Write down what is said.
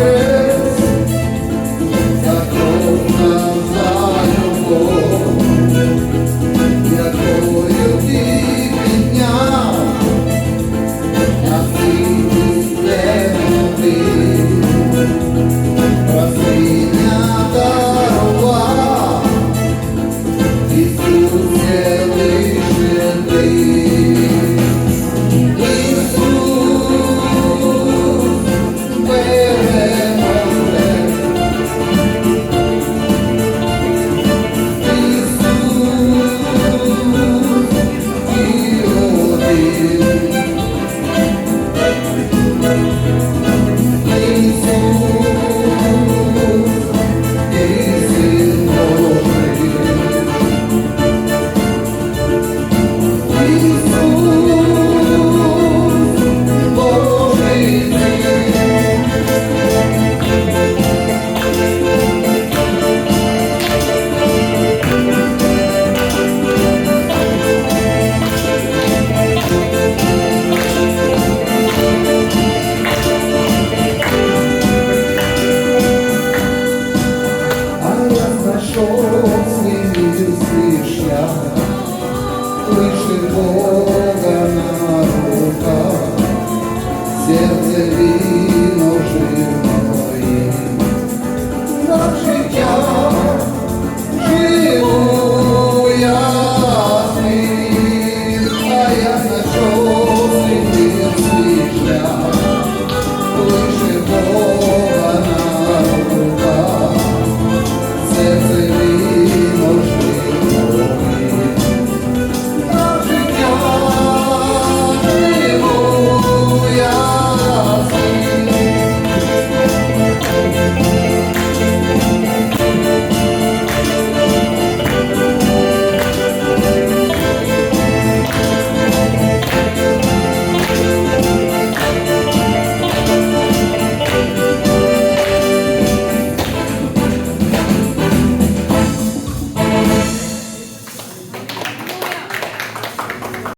Jesus, the cold. віно живої, на життя живу я світ, а я знайшов свій шлях, лише Бог.